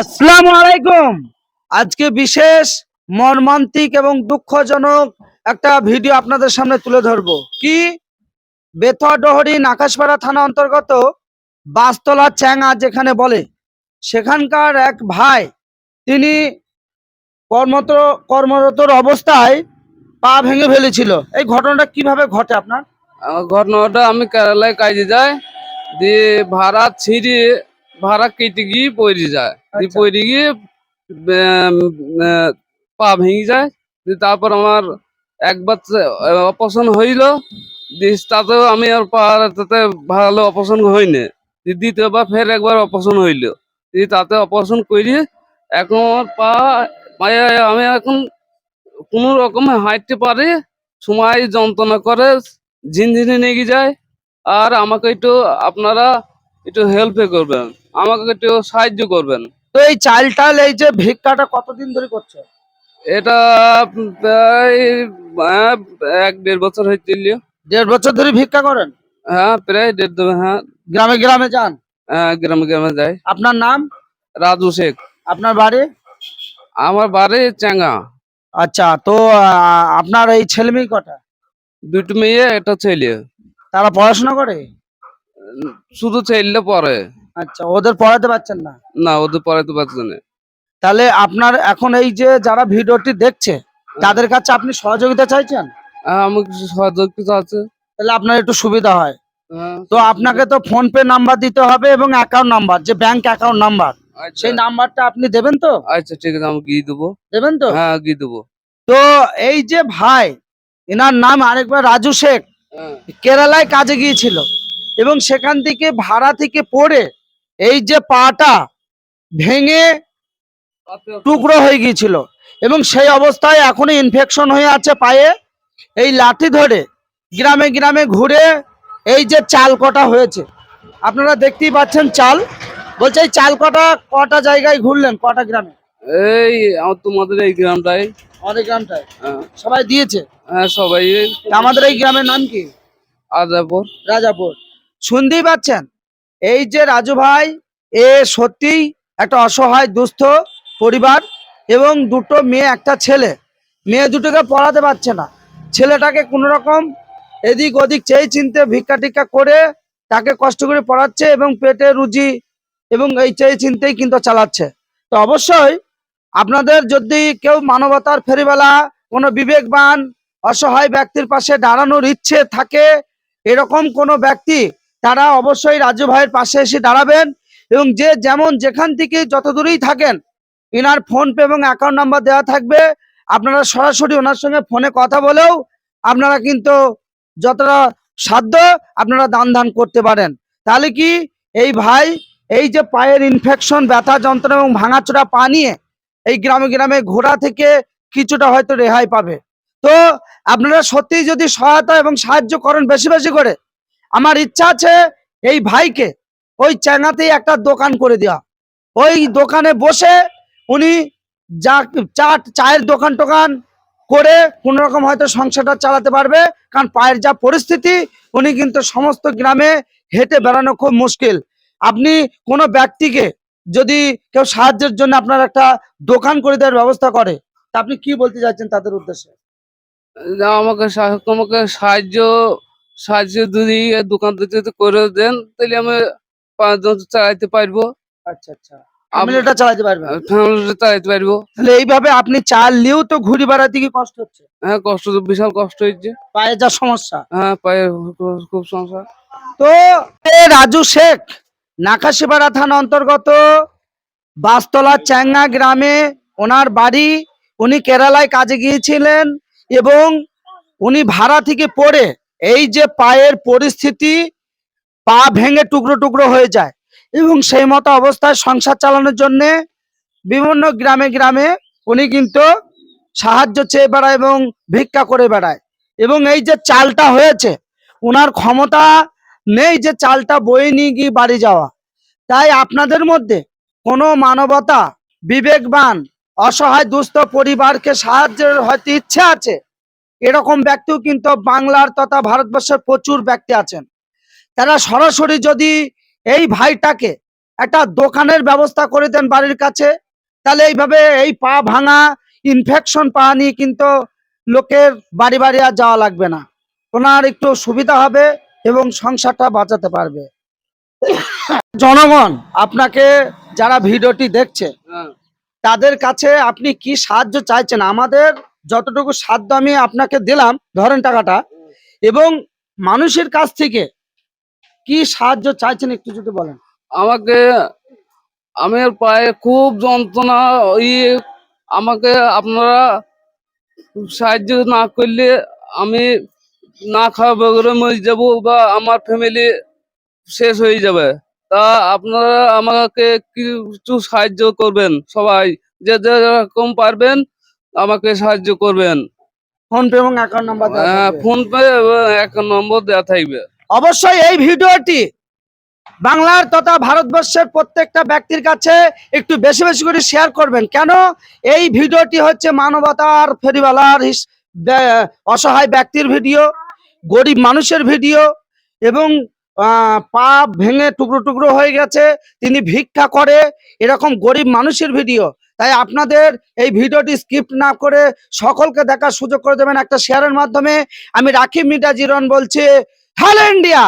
আসসালামু আলাইকুম। আজকে বিশেষ মর্মান্তিক এবং দুঃখজনক একটা ভিডিও আপনাদের সামনে তুলে ধরবো। কি? বেথডহরি নাকাশপাড়া থানা অন্তর্গত বাসতলা চ্যাঙা যেখানে বলে। সেখানকার এক ভাই তিনি কর্মত কর্মরত অবস্থায় পা ভেঙে ফেলেছিল। এই ঘটনাটা কীভাবে ঘটে আপনার? ঘটনাটা আমি কেরালায় কাজে যাই দিয়ে ভাড়া ছিঁড়ে ভাড়া কেটে গিয়ে পড়ে যায়। আচ্ছা। পড়ে গিয়ে পা ভেঙে যায়। তারপর আমার একবার অপারেশন হইল। তাতেও আমি আর তাতে ভালো অপারেশন হয়নি। দ্বিতীয়বার ফের একবার অপারেশন হইল। তাতে অপারেশন করি এখন আমার পা পায়ে আমি এখন কোনো রকমে হাঁটতে পারি সময় যন্ত্রণা করে ঝিনঝিনে নেগে যায়। আর আমাকে একটু আপনারা একটু হেল্প করবেন। আমাকে একটু সাহায্য করবেন। তো এই চাল টাল এই যে ভিক্ষাটা কতদিন ধরে করছে? এটা প্রায় আহ, এক দেড় বছর হয়েছিল। দেড় বছর ধরে ভিক্ষা করেন? হ্যাঁ প্রায় দেড় দু হ্যাঁ। গ্রামে গ্রামে যান? হ্যাঁ, গ্রামে গ্রামে যাই। আপনার নাম? রাজু শেখ। আপনার বাড়ি? আমার বাড়ি চেঙ্গা আচ্ছা তো আহ, আপনার এই ছেলে মেয়ে কটা? দুটো মেয়ে একটা ছেলে। তারা পড়াশোনা করে? শুধু ছেলে পরে আচ্ছা ওদের পড়াতে পারছেন না? না ওদের পড়াতে পারছেন না। তাহলে আপনার এখন এই যে যারা ভিডিওটি দেখছে তাদের কাছে আপনি সহযোগিতা চাইছেন? হ্যাঁ, আমার কিছু সহযোগিতা আছে তাহলে আপনার একটু সুবিধা হয়। হ্যাঁ, তো আপনাকে তো ফোন পে নাম্বার দিতে হবে এবং অ্যাকাউন্ট নাম্বার যে ব্যাংক অ্যাকাউন্ট নাম্বার সেই নাম্বারটা আপনি দেবেন তো? আচ্ছা ঠিক আছে আমি গিয়ে দেবো। দেবেন তো? হ্যাঁ গিয়ে দেবো। তো এই যে ভাই এনার নাম আরেকবার রাজু শেখ হ্যাঁ। কেরালায় কাজে গিয়েছিল এবং সেখান থেকে ভাড়া থেকে পড়ে এই যে পাটা ভেঙে টুকরো হয়ে গিয়েছিল এবং সেই অবস্থায় এখনও ইনফেকশন হয়ে আছে পায়ে। এই লাঠি ধরে গ্রামে গ্রামে ঘুরে এই যে চাল কটা হয়েছে। আপনারা দেখতেই পাচ্ছেন চাল। বলছে এই চাল কটা কটা জায়গায় ঘুরলেন? কটা গ্রামে? এই আমার তোমাদের এই গ্রামটাই আমাদের গ্রামটায়? হ্যাঁ, সবাই দিয়েছে? হ্যাঁ সবাই। আমাদের এই গ্রামের নাম কি? আজাপুর। রাজাপুর। শুনতেই পাচ্ছেন? এই যে রাজু ভাই, এ সত্যিই একটা অসহায়, দুস্থ পরিবার এবং দুটো মেয়ে, একটা ছেলে। মেয়ে দুটোকে পড়াতে পারছে না। ছেলেটাকে কোনো রকম এদিক ওদিক চেয়ে চিনতে, ভিক্ষা টিক্ষা করে তাকে কষ্ট করে পড়াচ্ছে এবং পেটে রুজি এবং এই চেয়ে চিনতেই কিন্তু চালাচ্ছে। তো অবশ্যই আপনাদের যদি কেউ মানবতার ফেরিবেলা কোনো বিবেকবান, অসহায় ব্যক্তির পাশে দাঁড়ানোর ইচ্ছে থাকে, এরকম কোনো ব্যক্তি তারা অবশ্যই রাজু ভাইয়ের পাশে এসে দাঁড়াবেন এবং যে যেমন যেখান থেকে যত দূরেই থাকেন, ইনার ফোন পে এবং অ্যাকাউন্ট নাম্বার দেওয়া থাকবে। আপনারা সরাসরি ওনার সঙ্গে ফোনে কথা বলেও আপনারা কিন্তু যতটা সাধ্য আপনারা দান দান করতে পারেন। তাহলে কি এই ভাই, এই যে পায়ের ইনফেকশন ব্যথা, যন্ত্রণা এবং ভাঙাচোরা পা নিয়ে এই গ্রামে গ্রামে ঘোরা থেকে কিছুটা হয়তো রেহাই পাবে। তো আপনারা সত্যিই যদি সহায়তা এবং সাহায্য করেন বেশি বেশি করে আমার ইচ্ছা আছে এই ভাইকে ওই চ্যাঙাতেই একটা দোকান করে দেওয়া। ওই দোকানে বসে উনি যা চা, চায়ের দোকান টোকান করে রকম হয়তো সংসারটা চালাতে পারবে, কারণ পায়ের যা পরিস্থিতি, উনি কিন্তু সমস্ত গ্রামে হেঁটে বেড়ানো খুব মুশকিল। আপনি কোনো ব্যক্তিকে যদি কেউ সাহায্যের জন্য আপনার একটা দোকান করে দেওয়ার ব্যবস্থা করে, তা আপনি কি বলতে চাচ্ছেন তাদের উদ্দেশ্যে? আমাকে আমাকে সাহায্য সাহায্য যদি দোকান যদি করে দেন তাহলে আমি পাঁচজন চালাইতে পারব। আচ্ছা আচ্ছা। ফ্যামিলিটা চালাতে পারব? তাহলে এইভাবে আপনি চাল নিয়েও তো ঘুরি বেড়াতে কি কষ্ট হচ্ছে? হ্যাঁ কষ্ট তো বিশাল কষ্ট হচ্ছে। পায়ে যা সমস্যা। হ্যাঁ পায়ে খুব- খুব সমস্যা। তো রাজু শেখ নাকাশিপাড়া থানা অন্তর্গত বাসতলা চ্যাঙ্গা গ্রামে ওনার বাড়ি উনি কেরালায় কাজে গিয়েছিলেন এবং উনি ভাড়া থেকে পড়ে এই যে পায়ের পরিস্থিতি, পা ভেঙে টুকরো টুকরো হয়ে যায় এবং সেই মতো অবস্থায় সংসার চালানোর জন্য বিভিন্ন গ্রামে গ্রামে উনি কিন্তু সাহায্য চেয়ে বেড়ায় এবং ভিক্ষা করে বেড়ায়। এবং এই যে চালটা হয়েছে ওনার ক্ষমতা নেই যে চালটা বয়ে নিয়ে গিয়ে বাড়ি যাওয়া। তাই আপনাদের মধ্যে কোনো মানবতা, বিবেকবান, অসহায়, দুস্থ পরিবারকে সাহায্যের হয়তো ইচ্ছে আছে এরকম ব্যক্তিও কিন্তু বাংলার তথা ভারতবর্ষের প্রচুর ব্যক্তি আছেন। তারা সরাসরি যদি এই ভাইটাকে একটা দোকানের ব্যবস্থা করে দেন বাড়ির কাছে তাহলে এইভাবে এই পা ভাঙা ইনফেকশন পা নিয়ে কিন্তু লোকের বাড়ি বাড়ি আর যাওয়া লাগবে না। ওনার একটু সুবিধা হবে এবং সংসারটা বাঁচাতে পারবে। জনগণ আপনাকে যারা ভিডিওটি দেখছে হ্যাঁ। তাদের কাছে আপনি কি সাহায্য চাইছেন? আমাদের যতটুকু সাধ্য আমি আপনাকে দিলাম, ধরেন টাকাটা, এবং মানুষের কাছ থেকে কি সাহায্য চাইছেন একটু যদি বলেন? আমাকে আমার পায়ে খুব যন্ত্রণা, ওই আমাকে আপনারা সাহায্য না করলে আমি না খাওয়া বগরে মরে যাব বা আমার ফ্যামিলি শেষ হয়ে যাবে। তা আপনারা আমাকে কিছু সাহায্য করবেন সবাই, যে যে রকম পারবেন আমাকে সাহায্য করবেন। ফোন পে এবং অ্যাকাউন্ট নাম্বার হ্যাঁ ফোন পে এক নম্বর দেওয়া থাকবে। অবশ্যই এই ভিডিওটি বাংলার তথা ভারতবর্ষের প্রত্যেকটা ব্যক্তির কাছে একটু বেশি বেশি করে শেয়ার করবেন। কেন? এই ভিডিওটি হচ্ছে মানবতার ফেরিওয়ালার অসহায় ব্যক্তির ভিডিও গরিব মানুষের ভিডিও এবং আহ, পা ভেঙে টুকরো টুকরো হয়ে গেছে তিনি ভিক্ষা করে এরকম গরিব মানুষের ভিডিও। তাই আপনাদের এই ভিডিওটি স্কিপ না করে সকলকে দেখার সুযোগ করে দেবেন একটা শেয়ারের মাধ্যমে। আমি রাকিব মিটা জিরন বলছি হ্যালো ইন্ডিয়া।